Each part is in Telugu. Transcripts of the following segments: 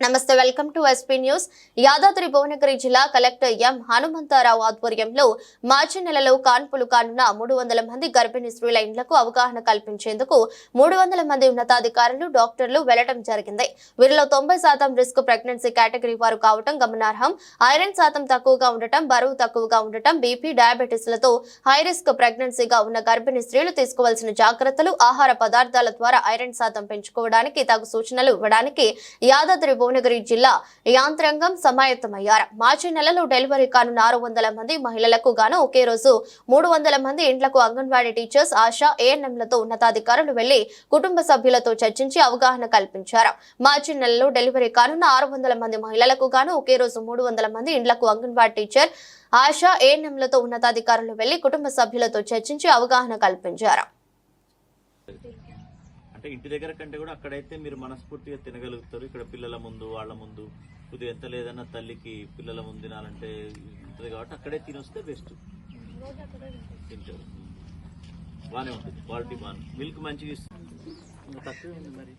నమస్తే welcome to SP news Yadadri Bhuvanagiri జిల్లా కలెక్టర్ ఎం. హనుమంతరావు ఆధ్వర్యంలో మార్చి నెలలో కాన్పులు కానున్న మూడు వందల మంది గర్భిణీ స్త్రీల ఇండ్లకు అవగాహన కల్పించేందుకు మూడు వందల మంది ఉన్నతాధికారులు డాక్టర్లు వెళ్ళడం జరిగింది. వీరిలో తొంభై శాతం రిస్క్ ప్రెగ్నెన్సీ కేటగిరీ వారు కావటం గమనార్హం. ఐరన్ శాతం తక్కువగా ఉండటం బరువు తక్కువగా ఉండటం బీపీ డయాబెటీస్లతో హై రిస్క్ ప్రెగ్నెన్సీగా ఉన్న గర్భిణీ స్త్రీలు తీసుకోవాల్సిన జాగ్రత్తలు ఆహార పదార్థాల ద్వారా ఐరన్ శాతం పెంచుకోవడానికి తగు సూచనలు ఇవ్వడానికి యాదాద్రి భువనగిరి జిల్లా యాంత్రాంగం సమాయత్తమయ్యారు. మార్చి నెలలో డెలివరీ కానున్న ఆరు వందల మంది మహిళలకు గాను ఒకే రోజు మూడు వందల మంది ఇండ్లకు అంగన్వాడీ టీచర్స్ ఆశా ఏఎన్ఎంలతో ఉన్నతాధికారులు వెళ్ళి కుటుంబ సభ్యులతో చర్చించి అవగాహన కల్పించారు. మార్చి నెలలో డెలివరీ కానున్న ఆరు వందల మంది మహిళలకు గాను ఒకే రోజు మూడు వందల మంది ఇండ్లకు అంగన్వాడీ టీచర్ ఆశా ఏఎన్ఎంలతో ఉన్నతాధికారులు వెళ్ళి కుటుంబ సభ్యులతో చర్చించి అవగాహన కల్పించారు. అంటే ఇంటి దగ్గర కంటే కూడా అక్కడైతే మీరు మనస్ఫూర్తిగా తినగలుగుతారు. ఇక్కడ పిల్లల ముందు వాళ్ళ ముందు. కొద్దిగా ఎంత లేదన్నా తల్లికి పిల్లల ముందు తినాలంటే ఉంటుంది కాబట్టి అక్కడే తినొస్తే బెస్ట్ తింటారు. బాగానే ఉంటుంది. క్వాలిటీ బాగా మిల్క్ మంచిగా ఇస్తుంది తక్కువ మరి.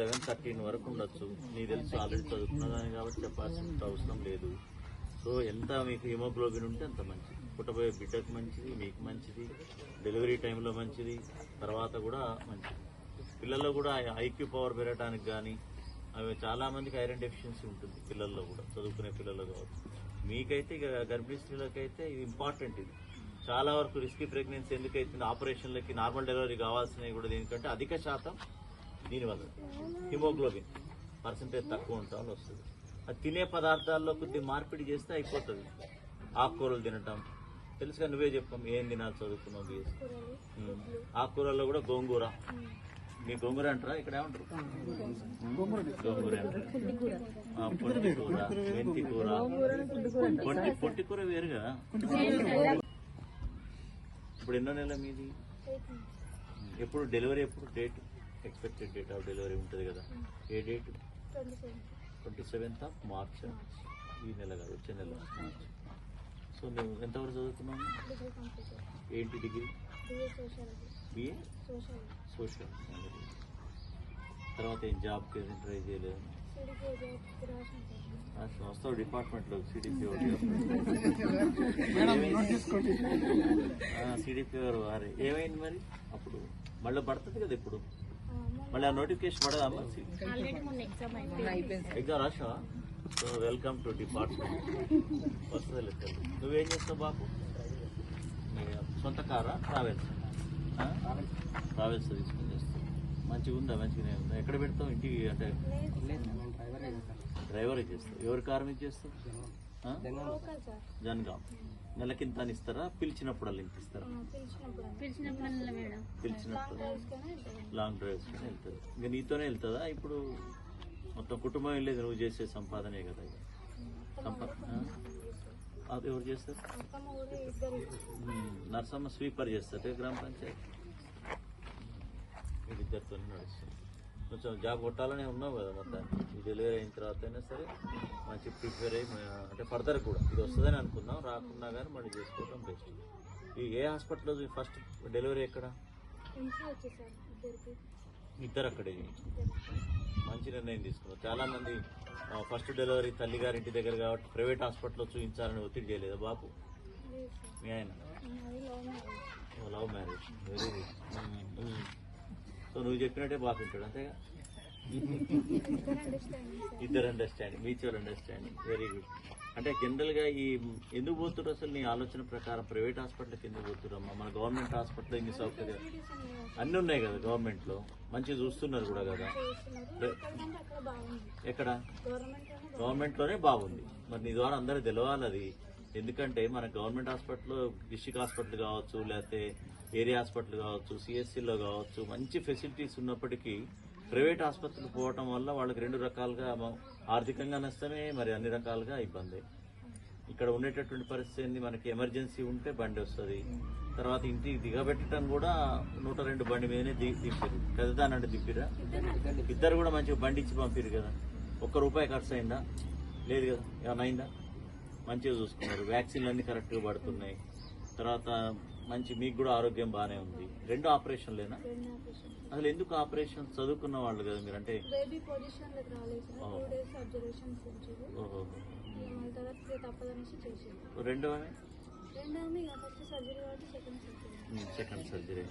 లెవెన్ థర్టీన్ వరకు ఉండొచ్చు. నీకు తెలుసు ఆల్రెడీ చదువుకున్నదాన్ని కాబట్టి చెప్పాల్సిన అవసరం లేదు. సో ఎంత మీకు హిమోగ్లోబిన్ ఉంటే అంత మంచిది. పుట్టబోయే బిడ్డకు మంచిది మీకు మంచిది డెలివరీ టైంలో మంచిది తర్వాత కూడా మంచిది. పిల్లల్లో కూడా ఐక్యూ పవర్ పెరగడానికి కానీ అవి చాలా మందికి ఐరన్ డెఫిషియన్సీ ఉంటుంది పిల్లల్లో కూడా చదువుకునే పిల్లల్లో కావచ్చు. మీకైతే ఇక గర్భిణీ స్త్రీలకైతే ఇది ఇంపార్టెంట్ ఇది. చాలా వరకు రిస్కీ ప్రెగ్నెన్సీ ఎందుకైతుంది ఆపరేషన్లకి నార్మల్ డెలివరీ కావాల్సినవి కూడా దీనికంటే అధిక శాతం దీనివల్ల. హిమోగ్లోబిన్ పర్సంటేజ్ తక్కువ ఉంటామని వస్తుంది. తినే పదార్థాల్లో కొద్ది మార్పిడి చేస్తే అయిపోతుంది. ఆకుకూరలు తినటం. తెలుసుగా నువ్వే చెప్పాం ఏం తినాలి చదువుకున్నావు. ఆకుకూరల్లో కూడా గోంగూర. మీ గోంగూర అంటారా? ఇక్కడ ఏమంటారు? గోంగూర. పొట్టి కూర మెంతి కూర పొట్టి పొట్టి కూర వేరు కదా ఇప్పుడు ఎన్నో నెల మీది? ఎప్పుడు డెలివరీ ఎప్పుడు? Date expected date of delivery ఉంటుంది కదా. ఏ date? Twenty seventh of March ఈ నెల కాదు వచ్చే నెల. మార్చ్ సో నువ్వు ఎంతవరకు చదువుతున్నావు ఏంటి డిగ్రీ? బిఏ సోషల్ తర్వాత ఏం జాబ్కి ట్రై చేయలేదు? అసలు వస్తావు డిపార్ట్మెంట్లో సిడిపి సిడిపి గారు వారి. ఏమైంది మరి? అప్పుడు మళ్ళీ పడుతుంది కదా ఇప్పుడు? మళ్ళీ ఆ నోటిఫికేషన్ పడదా ఎగ్జామ్ రాసావా సో వెల్కమ్ టు డిపార్ట్మెంట్ వస్తుంది నువ్వేం చేస్తావు బాబు? నీ సొంత కారా? ట్రావెల్స్ ట్రావెల్స్ తీసుకుని చేస్తావు. మంచిగా ఉందా? మంచిగానే ఉందా? ఎక్కడ పెడతావు? ఇంటికి? అంటే డ్రైవర్ చేస్తావు. ఎవరి కారు మీద చేస్తావు? జనగాం. నెలకింత అని ఇస్తారా? పిలిచినప్పుడు ఇంత ఇస్తారా? పిలిచినప్పుడు లాంగ్ డ్రైవ్స్ కానీ వెళ్తుంది ఇంకా నీతోనే వెళ్తుందా? ఇప్పుడు మొత్తం కుటుంబం వెళ్ళేది నువ్వు చేసే సంపాదనే కదా ఇక? అది ఎవరు చేస్తారు? నర్సమ్మ స్వీపర్ చేస్తారు గ్రామ పంచాయతీ? వీళ్ళిద్దరితో నడుస్తుంది. కొంచెం జాబ్ కొట్టాలనే ఉన్నావు కదా మొత్తం. ఈ డెలివరీ అయిన తర్వాత అయినా సరే మంచి ప్రిపేర్ అయ్యి అంటే ఫర్దర్ కూడా. ఇది వస్తుందని అనుకున్నాం రాకున్నా కానీ మళ్ళీ చేసుకోవడం బెస్ట్ ఈ ఏ హాస్పిటల్లో ఫస్ట్ డెలివరీ ఎక్కడ? ఇద్దరు అక్కడే. మంచి నిర్ణయం తీసుకున్నారు. చాలా మంది ఫస్ట్ డెలివరీ తల్లి గారి ఇంటి దగ్గర కాబట్టి ప్రైవేట్ హాస్పిటల్లో చూపించాలని ఒత్తిడి చేయలేదు బాబు మీ ఆయన? Love marriage very good so నువ్వు చెప్పినట్టే బాగా ఉంటాడు అంతేగా? ఇద్దరు understanding mutual understanding very good అంటే జనరల్గా ఈ ఎందుకు పోతున్నారు అసలు నీ ఆలోచన ప్రకారం ప్రైవేట్ హాస్పిటల్కి ఎందుకు పోతున్నారమ్మా మన గవర్నమెంట్ హాస్పిటల్ ఇన్ని సౌకర్యాలు. అన్నీ ఉన్నాయి కదా గవర్నమెంట్లో మంచిగా చూస్తున్నారు కూడా కదా. ఎక్కడ? గవర్నమెంట్లోనే బాగుంది. మరి నీ ద్వారా అందరూ తెలవాలి అది. ఎందుకంటే మన గవర్నమెంట్ హాస్పిటల్ డిస్టిక్ హాస్పిటల్ కావచ్చు లేకపోతే ఏరియా హాస్పిటల్ కావచ్చు సిఎస్సిలో కావచ్చు మంచి ఫెసిలిటీస్ ఉన్నప్పటికీ ప్రైవేట్ ఆసుపత్రులు పోవటం వల్ల వాళ్ళకి రెండు రకాలుగా ఆర్థికంగా నష్టమే మరి అన్ని రకాలుగా ఇబ్బంది. ఇక్కడ ఉండేటటువంటి పరిస్థితి ఏంది? మనకి ఎమర్జెన్సీ ఉంటే బండి వస్తుంది. తర్వాత ఇంటికి దిగబెట్టడం కూడా నూట రెండు బండి మీదనే ది దింపారు పెద్దదానంటే దింపిరా ఇద్దరు కూడా మంచిగా బండి ఇచ్చి పంపిరు కదా. ఒక్క రూపాయి ఖర్చు అయిందా లేదు కదా. ఏమైనా అయిందా? మంచిగా చూసుకున్నారు. వ్యాక్సిన్లు అన్ని కరెక్ట్గా పడుతున్నాయి. తర్వాత మంచి మీకు కూడా ఆరోగ్యం బాగానే ఉంది. రెండు ఆపరేషన్లేనా అసలు ఎందుకు ఆపరేషన్ చదువుకున్న వాళ్ళు కదా మీరు? అంటే రెండవ సెకండ్ సర్జరీ